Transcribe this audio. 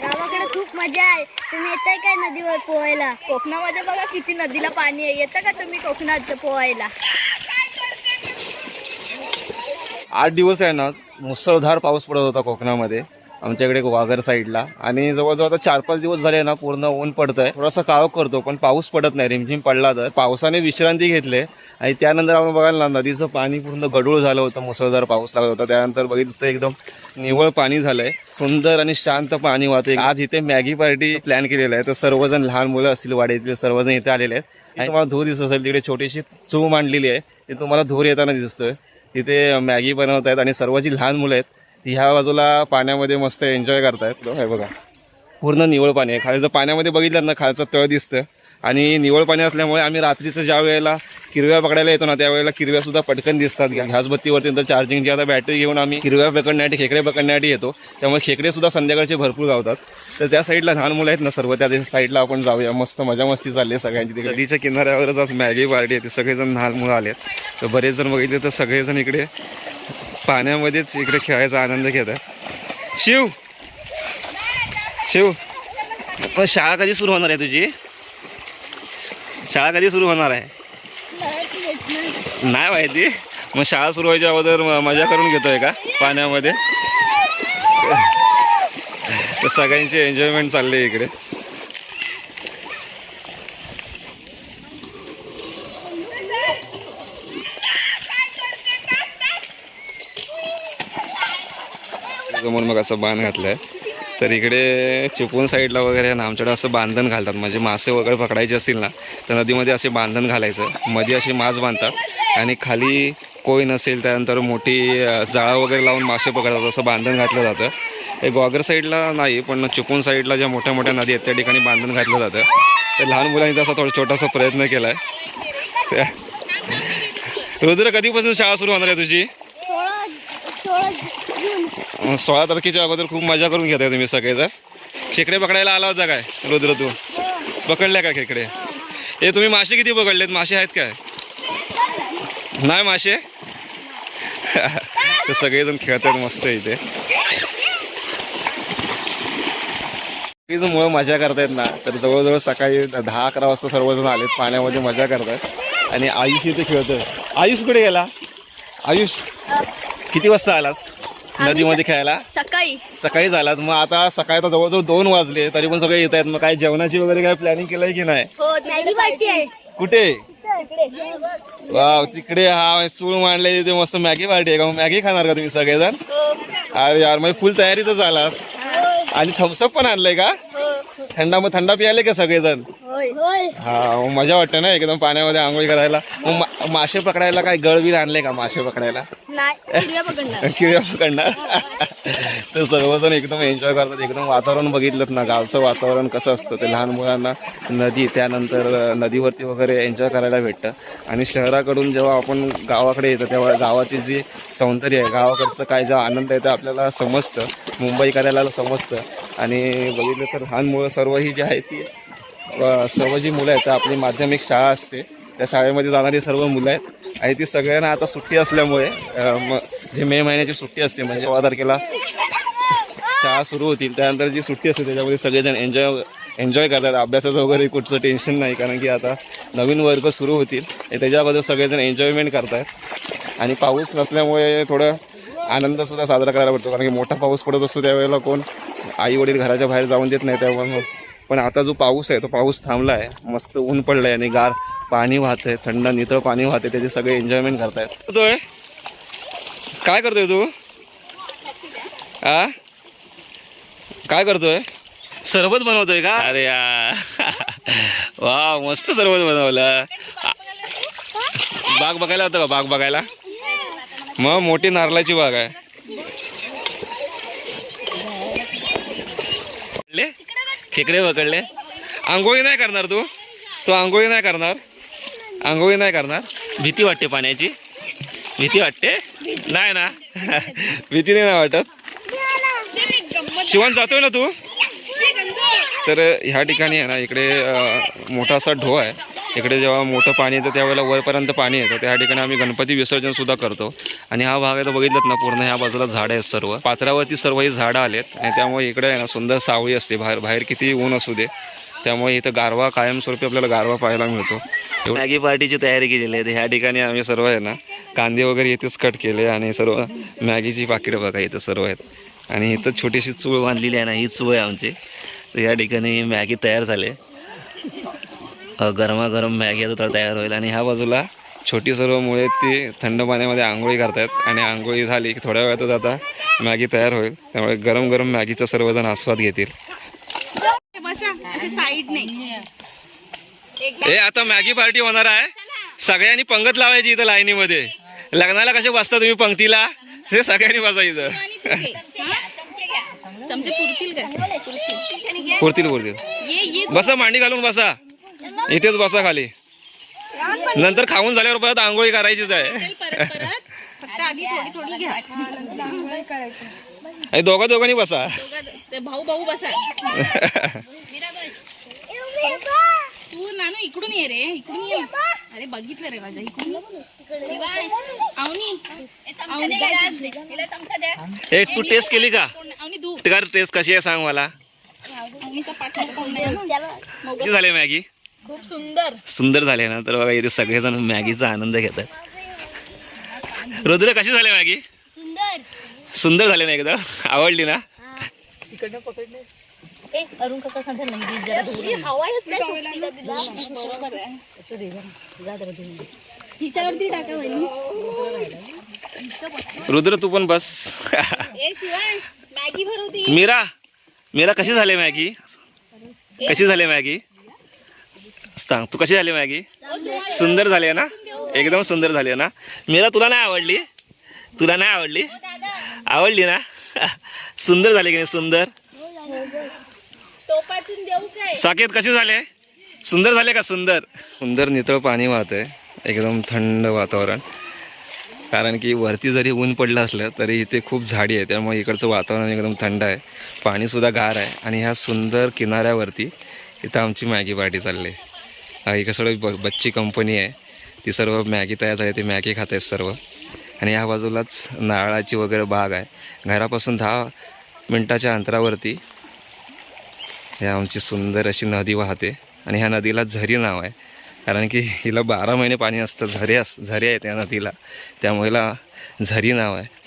गावाकडे खूप मजा आहे. तुम्ही येताय काय नदीवर पोहायला? कोकणामध्ये बघा किती नदीला पाणी आहे. येतं का तुम्ही कोकणात पोहायला? आठ दिवस आहे ना मुसळधार पाऊस पडत होता कोकणामध्ये. आमच्याकडे वाघर साईडला. आणि जवळजवळ आता चार पाच दिवस झाले ना पूर्ण ऊन पडतंय. थोडासा काळोख करतो पण पाऊस पडत नाही. रिमझिम पडला तर. पावसाने विश्रांती घेतली. आणि त्यानंतर आपण बघायला ना नदीचं पाणी पूर्ण गडूळ झालं होतं. मुसळधार पाऊस लागत होता. त्यानंतर बघितलं तर एकदम निव्वळ पाणी झालंय. सुंदर आणि शांत पाणी वाहते आज इथे मॅगी पार्टी प्लॅन केलेला आहे. तर सर्वजण लहान मुलं असतील वाडीतले सर्वजण इथे आलेले आहेत. आणि तुम्हाला धूर दिसत असेल तिकडे छोटीशी चूळ मांडलेली आहे. ते तुम्हाला धूर येताना दिसतोय. तिथे मॅगी बनवत आहेत आणि सर्व जी लहान मुलं आहेत ह्या बाजूला पाण्यामध्ये मस्त एन्जॉय करतायत. हे बघा. पूर्ण निवळ पाणी आहे. खाली जर पाण्यामध्ये बघितलं ना खालचं तळ दिसतं. आणि निवळ पाणी असल्यामुळे आम्ही रात्रीचं ज्या वेळेला किरव्या पकडायला येतो ना त्यावेळेला किरव्यासुद्धा पटकन दिसतात. घासबत्तीवरती नंतर चार्जिंगची आता बॅटरी घेऊन आम्ही किरव्या पकडण्यासाठी खेकडे पकडण्यासाठी येतो. त्यामुळे खेकडेसुद्धा संध्याकाळचे भरपूर गावतात. तर त्या साईडला लहान मुलं आहेत ना सर्व त्या साईडला आपण जाऊया. मस्त मजा मस्ती चालली आहे सगळ्यांची तिकडे. नदीच्या किनाऱ्यावरच आज मॅगी पार्टी आहे. ते सगळेजण लहान मुलं आलेत. तर बरेच जण बघितले तर सगळेजण इकडे पाण्यामध्येच इकडे खेळायचा आनंद घेतात शिव. शिव. पण शाळा कधी सुरू होणार आहे तुझी? शाळा कधी सुरू होणार आहे? नाही माहिती. मग शाळा सुरू व्हायच्या अगोदर मजा करून घेतोय का पाण्यामध्ये? सगळ्यांची एन्जॉयमेंट चालली आहे इकडे. समोर मग असं बांध घातलंय. तर इकडे चिपळूण साईडला वगैरे ना आमच्याकडे असं बांधण घालतात. म्हणजे मासे वगैरे पकडायचे असतील ना तर नदीमध्ये असे बांधण घालायचं. मध्ये असे मास बांधतात. आणि खाली कोय नसेल त्यानंतर मोठी जाळं वगैरे लावून मासे पकडतात असं बांधण घातलं जातं. हे ग्वागर साईडला नाही पण चिपळूण साईडला ज्या मोठ्या मोठ्या नदी आहेत त्या ठिकाणी बांधण घातलं जातं. तर लहान मुलांनी तसा थोडा छोटासा प्रयत्न केला आहे रुद्र कधीपासून शाळा सुरू होणार आहे तुझी? सोळा तारखेच्या अगोदर खूप मजा करून घेताय तुम्ही सगळेजण. खेकडे पकडायला आला होता काय रुद्र तू? पकडल्या का खेकडे? हे तुम्ही मासे किती पकडलेत? मासे आहेत काय? नाही मासे? ते सगळेजण खेळतात मस्त इथे. सगळेजण मुळे मजा करतायत ना तर जवळजवळ सकाळी दहा अकरा वाजता सर्वजण आलेत पाण्यामध्ये मजा करतात. आणि आयुष इथे खेळतोय. आयुष कुठे गेला? आयुष किती वाजता आलास? नदीमध्ये खेळायला. सकाळी. सकाळी झालात. मग आता सकाळी तर जवळजवळ दोन वाजले. तरी पण सगळे येत आहेत मग काय जेवणाची वगैरे काय प्लॅनिंग केलंय की नाही? हो कुठे? वाव तिकडे हा चूळ मांडले. तिथे मस्त मॅगी पार्टी आहे का? मग मॅगी खाणार का तुम्ही सगळेजण? अरे यार मग फुल तयारीतच आलात आणि थम्सअप पण आणलंय का? थंडा मग थंडा पियाले का सगळेजण? हा मजा वाटते ना एकदम पाण्यामध्ये आंघोळी करायला. मग मासे पकडायला काय गळबीर आणले का मासे पकडायला? हिरव्या पकडणार. किव्या पकडणार? तर सर्वजण एकदम एन्जॉय करतात. एकदम वातावरण बघितलं ना गावचं वातावरण कसं असतं ते लहान मुलांना नदी त्यानंतर नदीवरती वगैरे एन्जॉय करायला भेटतं. आणि शहराकडून जेव्हा आपण गावाकडे येतो तेव्हा गावाची जी सौंदर्य आहे गावाकडचं काय जो आनंद आहे ते आपल्याला समजतं. मुंबई करायला समजतं. आणि बघितलं तर लहान मुलं सर्व ही जी आहे ती सर्व जी मुलं आहेत आपली माध्यमिक शाळा असते. त्या शाळेमध्ये जाणारी सर्व मुलं आहेत. आणि ती सगळ्यांना आता सुट्टी असल्यामुळे म जे मे महिन्याची सुट्टी असते म्हणजे सोळा तारखेला शाळा सुरू होतील. त्यानंतर जी सुट्टी असते त्याच्यामध्ये सगळेजण एन्जॉय एन्जॉय करतात. अभ्यासाचं वगैरे कुठचं टेन्शन नाही कारण की आता नवीन वर्ग सुरू होतील. त्याच्याबद्दल सगळेजण एन्जॉयमेंट करतात आणि पाऊस नसल्यामुळे थोडं आनंदसुद्धा साजरा करायला पडतो कारण की मोठा पाऊस पडत असतो त्यावेळेला कोण आई वडील घराच्या बाहेर जाऊन देत नाही त्यामुळे. पण आता जो पाऊस आहे तो पाऊस थांबला आहे मस्त ऊन पडलं आहे आणि गार पाणी वाहतंय थंड नितळ पाणी वाहते त्याचे सगळे एन्जॉयमेंट करतायत. करतोय? काय करतोय तू? आ? काय करतोय? सरबत बनवतोय का? अरे या वा मस्त सरबत बनवलं. बाग बघायला होतं का बाग बघायला? मग मोठी नारळाची बाग आहे? खेकडे पकडले? आंघोळी नाही करणार तू? तू आंघोळी नाही करणार? आंघोळी नाही करणार? भीती वाटते पाण्याची. भीती वाटते? नाही ना. भीती नाही ना वाटत? शिवण जातोय ना तू? तर ह्या ठिकाणी आहे ना इकडे मोठा असा ढो आहे. इकडे जेव्हा मोठं पाणी येतं त्यावेळेला वरपर्यंत पाणी येतं. त्या ठिकाणी आम्ही गणपती विसर्जन सुद्धा करतो. आणि हा भाग आहे तो बघितलात ना पूर्ण ह्या बाजूला झाडं आहेत सर्व. पात्रावरती सर्व ही झाडं आलेत. आणि त्यामुळे इकडे आहे ना सुंदर सावळी असते. बाहेर बाहेर किती ऊन असू दे त्यामुळे इथं गारवा कायमस्वरूपी आपल्याला गारवा पाहायला मिळतो. मॅगी पार्टीची तयारी केलेली आहे. ह्या ठिकाणी आम्ही सर्व आहे ना कांदे वगैरे इथेच कट केले आणि सर्व मॅगीची पाकिटं बघा इथं सर्व आहेत. आणि इथं छोटीशी चूळ बांधलेली आहे ना ही चूळ आहे आमची. तर या ठिकाणी मॅगी तयार झाले गरमागरम मॅगी आता तयार होईल. आणि ह्या बाजूला छोटी सर्व मुळे ती थंड पाण्यामध्ये आंघोळी करतायत. आणि आंघोळी झाली की थोड्या वेळातच आता मॅगी तयार होईल. त्यामुळे गरम गरम मॅगीचा सर्वजण आस्वाद घेतील. बसा असे साईड नाही. ए आता मॅगी पार्टी होणार आहे. सगळ्यांनी पंगत लावायची इथं लाईनीमध्ये. लग्नाला कसे बसता तुम्ही पंक्तीला? ते सगळ्यांनी बसा इथं. पुरतील पुरतील पुरतील. ये ये. बसा मांडी घालून बसा. इथेच बसा खाली. नंतर खाऊन झाल्यावर परत आंघोळी करायचीच आहे. आणि दोघा दोघांनी बसा. ते भाऊ भाऊ बसा. तू नानू इकडून ये रे इकडून ये. अरे बघितलं रे माझ्या इकडून तू टेस्ट केली का? अवनी धू ते. का टेस्ट कशी आहे सांग मला. झाली मॅगी? खूप सुंदर. सुंदर झाले ना तर बघा इथे सगळेजण मॅगीचा आनंद घेतात. रुद्र कशी झाली मॅगी? सुंदर. सुंदर झाली ना एकदम आवडली ना? अरुण काका नाही रुद्र तू पण बस. मॅगी भरवती. मीरा मीरा कशी झाली मॅगी? कशी झाली मॅगी? सांग तू कशी झाली मॅगी? सुंदर झाली आहे ना? एकदम सुंदर झाली आहे ना? मीरा तुला नाही आवडली? तुला नाही आवडली? आवडली ना? सुंदर झाली की नाही सुंदर? टोपातून देऊ काय? साकेत कसे झाले? सुंदर झाले का सुंदर? सुंदर नितळ पाणी वाहतंय. एकदम थंड वातावरण. कारण की वरती जरी ऊन पडलं असलं तरी इथे खूप झाडी आहे त्यामुळे इकडचं वातावरण एकदम थंड आहे. पाणीसुद्धा गार आहे. आणि ह्या सुंदर किनाऱ्यावरती इथं आमची मॅगी पार्टी चालली आहे. हा, इकडं सगळं ब बच्ची कंपनी आहे. ती सर्व मॅगी तयार झाली. ती मॅगी खात आहेत सर्व. आणि ह्या बाजूलाच नारळाची वगैरे बाग आहे. घरापासून दहा मिनटाच्या अंतरावरती हे आमची सुंदर अशी नदी वाहते आणि ह्या नदीला झरी नाव आहे. कारण की हिला बारा महिने पाणी असतं झरे अस झरे आहेत या नदीला. त्यामुळे हिला झरी नाव आहे.